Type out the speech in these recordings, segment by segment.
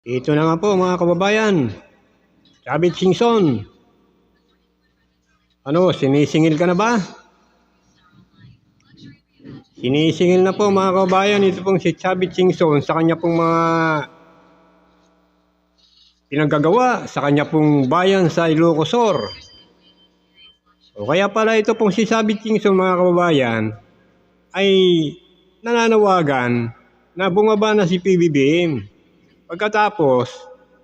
Ito na nga po mga kababayan. Chabit Singson. Ano, sinisingil ka na ba? Sinisingil na po mga kababayan. Ito pong si Chabit Singson sa kanya pong mga pinagagawa sa kanya pong bayan sa Ilocosor. O kaya pala ito pong si Chabit Singson mga kababayan ay nananawagan na bumaba na si PBBM. Pagkatapos,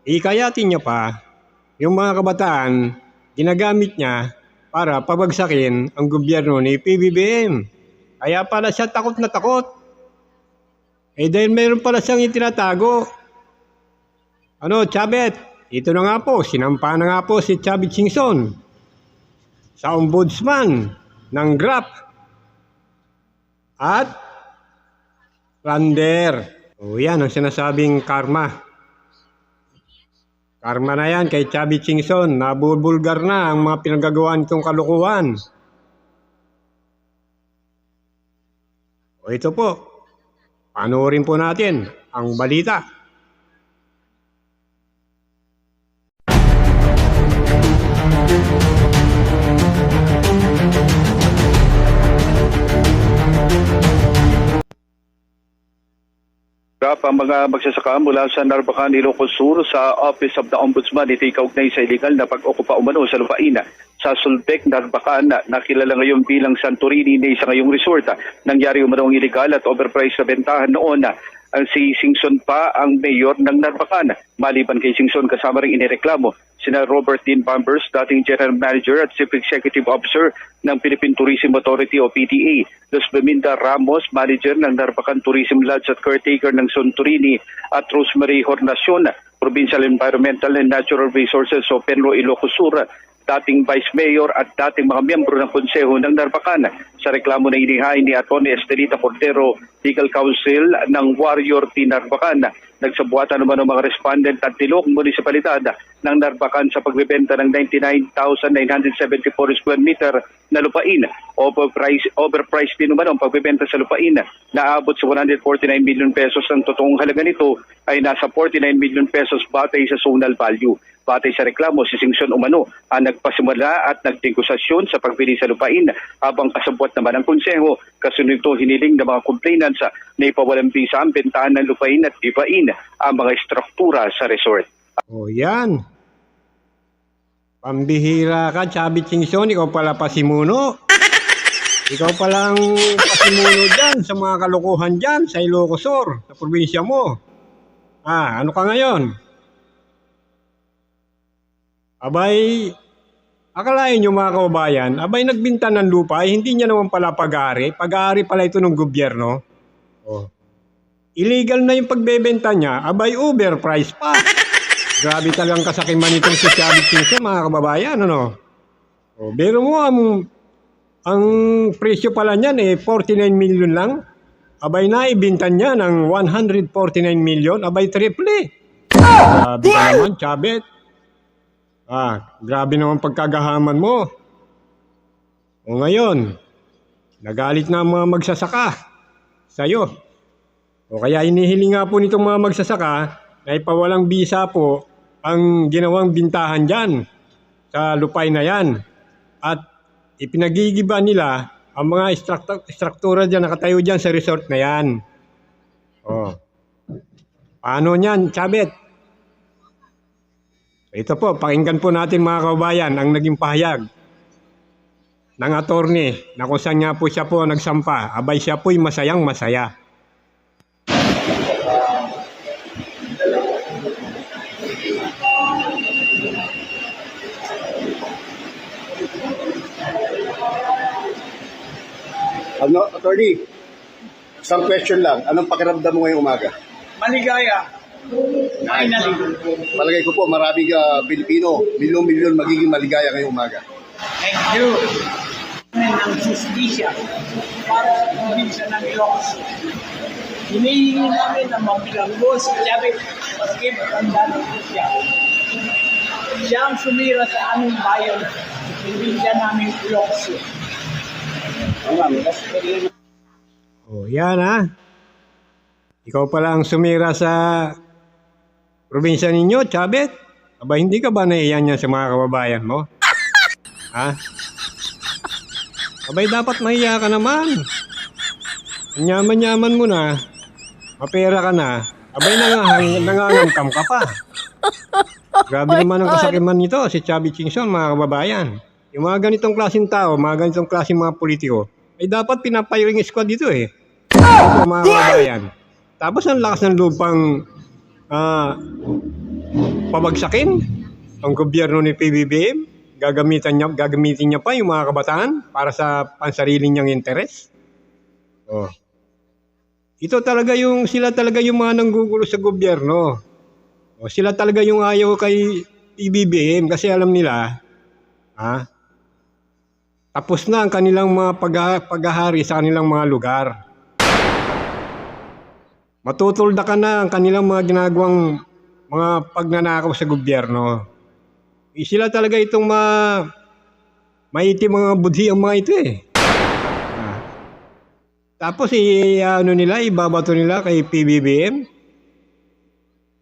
ikayatin niya pa yung mga kabataan, ginagamit niya para pabagsakin ang gobyerno ni PBBM. Kaya pala siya takot na takot. Eh dahil meron pala siyang itinatago. Ano, Chabet? Ito na nga po, sinampa na nga po si Chabet Singson sa ombudsman ng GRAP at Lander. O yan ang sinasabing karma. Karma na yan kay Chubby Chingson. Nabubulgar na ang mga pinagagawaan nitong kalukuhan. O ito po. Panoorin po natin ang balita. Rap ang mga magsasaka mula sa Narbacan, Ilocos Sur sa Office of the Ombudsman ito ikaugnay sa illegal na pag-okupa umano sa lupain sa Sulbec, Narbacan na nakilala ngayon bilang Santorini na isa ngayong resort. Nangyari umano ang illegal at overpriced na bentahan noon ang si Singson pa ang mayor ng Narbacan. Maliban kay Singson kasama rin inireklamo sina Robert Dean Bambers, dating General Manager at Chief Executive Officer ng Philippine Tourism Authority o PTA. Los Beminda Ramos, Manager ng Narbacan Tourism Lodge at Caretaker ng Santorini at Rosemary Hornacion, Provincial Environmental and Natural Resources o Penlo Ilocos Sur, dating Vice Mayor at dating mga miyembro ng Konseho ng Narbacan sa reklamo na inihain ni Atty. Estelita Portero, Legal Counsel ng Warrior Team Narbacan. Nagsabuatan naman ng mga respondent at tilok munisipalidad ng Narbacan sa pagbebenta ng 99,974 square meter na lupain. Overpriced, overpriced din naman ang pagbebenta sa lupain na abot sa 149 million pesos. Ang totoong halaga nito ay nasa 49 million pesos batay sa zonal value. Batay sa reklamo, si Singson Umano ang nagpasimula at nagdegosasyon sa pagbili sa lupain habang kasabwat naman ang konseho. Kasunod ito hiniling ng mga complainants na ipawalang bisa ang bentahan ng lupain at ibain ang mga struktura sa resort. O yan. Pambihira ka, Chubby Chingson. Ikaw pala pasimuno. Ikaw pala ang pasimuno dyan sa mga kalukuhan dyan sa Ilocosor, sa probinsya mo. Ah, ano ka ngayon? Abay, akalain nyo mga kababayan, abay nagbinta ng lupa, eh, hindi niya naman pala pag-aari. Pag-aari pala ito ng gobyerno. Oh. Illegal na yung pagbebenta niya, abay overprice pa. Grabe talagang kasakiman itong si Singson, mga kababayan, ano? O, pero mo, ang, ang presyo pala niyan, eh, 49 million lang. Abay na, ibinta niya ng 149 million, abay triple. Grabe ka naman, Chavit. Ah, grabe naman pagkagahaman mo. O ngayon, nagalit na ang mga magsasaka sa'yo. O kaya hinihiling nga po nitong mga magsasaka na ipawalang bisa po ang ginawang bintahan dyan sa lupay na yan. At ipinagigiba nila ang mga istruktu- struktura dyan, nakatayo dyan sa resort na yan. O. Paano niyan, Chabet? Ito po, pakinggan po natin mga kababayan ang naging pahayag ng attorney na kung saan nga po siya po nagsampa. Abay siya po'y masayang masaya. Ano, attorney, isang question lang. Anong pakiramdam mo ngayong umaga? Maligaya. Finally. Palagay ko po, maraming ah, Pilipino, milyon-milyon magiging maligaya ngayong umaga. Thank you. ng justisya para sa probinsya ng Ilocos. Hinihingi namin ang mabilanggo si Chavez maski matanda ng siya. Siya ang sumira sa aming bayan probinsya namin Ilocos. O yan ha. Ikaw pala ang sumira sa probinsya ninyo, Chabet? Aba, hindi ka ba naiyan yan sa mga kababayan mo? Ha? Abay, dapat mahiya ka naman. Ang Yaman-yaman mo na, mapera ka na, abay, nangang, nangangamkam ka pa. Grabe naman ang kasakiman nito, si Chubby Chingson, mga kababayan. Yung mga ganitong klaseng tao, mga ganitong klaseng mga politiko, ay dapat pinapayiring squad dito eh. Ito, mga kababayan. Tapos ang lakas ng lupang ah, pabagsakin ang gobyerno ni PBBM. Gagamitan niya, gagamitin niya pa yung mga kabataan para sa pansarili niyang interes. Oh. Ito talaga yung, sila talaga yung mga nanggugulo sa gobyerno. O, sila talaga yung ayaw kay PBBM kasi alam nila, ha, tapos na ang kanilang mga pag- paghahari sa kanilang mga lugar. Matutulda ka na ang kanilang mga ginagawang mga pagnanakaw sa gobyerno. Eh, sila talaga itong ma maitim mga budhi ang mga ito eh. Ah. Tapos i ano nila, ibabato nila kay PBBM.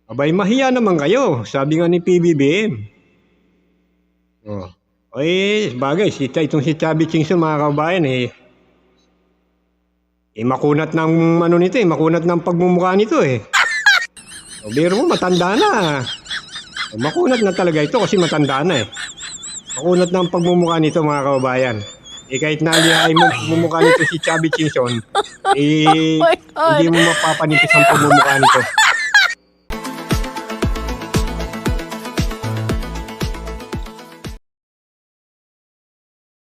Abay, mahiya naman kayo, sabi nga ni PBBM. Oh. Ay, bagay, si, itong si Chubby Chingson, mga kabayan, eh, eh, makunat ng, ano nito, eh, makunat ng pagmumukha nito, eh. O, biro mo, matanda na. O, makunat na talaga ito kasi matanda na, eh. Makunat ng pagmumukha nito, mga kababayan. Eh, kahit nalihay mo pagmumukha nito si Chubby Chingson, eh, God. hindi mo mapapanipis ang pagmumukha nito.